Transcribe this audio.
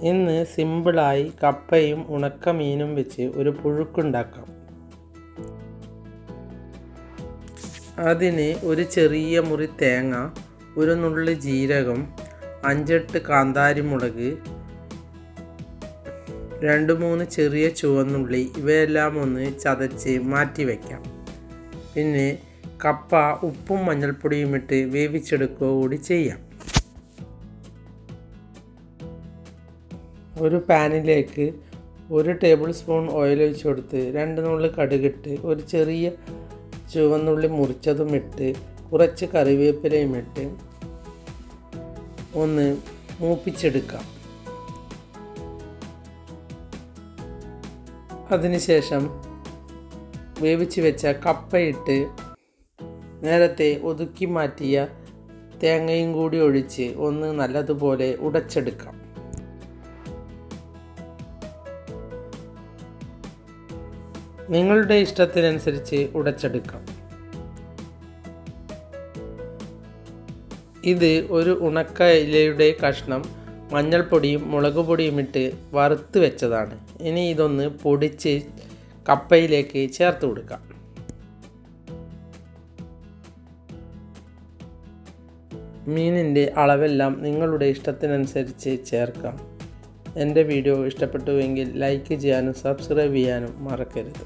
ഇന്ന് സിമ്പിളായി കപ്പയും ഉണക്കമീനും വെച്ച് ഒരു പുഴുക്കുണ്ടാക്കാം. അതിന് ഒരു ചെറിയ മുറി തേങ്ങ ഒരു നുള്ളി ജീരകം അഞ്ചെട്ട് കാന്താരി മുളക് രണ്ട് മൂന്ന് ചെറിയ ചുവന്നുള്ളി ഇവയെല്ലാം ഒന്ന് ചതച്ച് മാറ്റി വയ്ക്കാം പിന്നെ കപ്പ ഉപ്പും മഞ്ഞൾപ്പൊടിയും ഇട്ട് വേവിച്ചെടുക്കുക കൂടി ചെയ്യാം. ഒരു പാനിലേക്ക് ഒരു ടേബിൾ സ്പൂൺ ഓയിൽ ഒഴിച്ച് കൊടുത്ത് രണ്ട് നുള്ളി കടുകിട്ട് ഒരു ചെറിയ ചുവന്നുള്ളി മുറിച്ചതും ഇട്ട് കുറച്ച് കറിവേപ്പിലയും ഇട്ട് ഒന്ന് മൂപ്പിച്ചെടുക്കാം. അതിനുശേഷം വേവിച്ച് വെച്ച കപ്പയിട്ട് നേരത്തെ ഒതുക്കി മാറ്റിയ തേങ്ങയും കൂടി ഒഴിച്ച് ഒന്ന് നല്ലതുപോലെ ഉടച്ചെടുക്കാം. നിങ്ങളുടെ ഇഷ്ടത്തിനനുസരിച്ച് ഉടച്ചെടുക്കാം. ഇത് ഒരു ഉണക്ക ഇലയുടെ കഷ്ണം മഞ്ഞൾപ്പൊടിയും മുളക് പൊടിയും ഇട്ട് വറുത്ത് വെച്ചതാണ്. ഇനി ഇതൊന്ന് പൊടിച്ച് കപ്പയിലേക്ക് ചേർത്ത് കൊടുക്കാം. മീനിന്റെ അളവെല്ലാം നിങ്ങളുടെ ഇഷ്ടത്തിനനുസരിച്ച് ചേർക്കാം. എന്റെ വീഡിയോ ഇഷ്ടപ്പെട്ടുവെങ്കിൽ ലൈക്ക് ചെയ്യാനും സബ്സ്ക്രൈബ് ചെയ്യാനും മറക്കരുത്.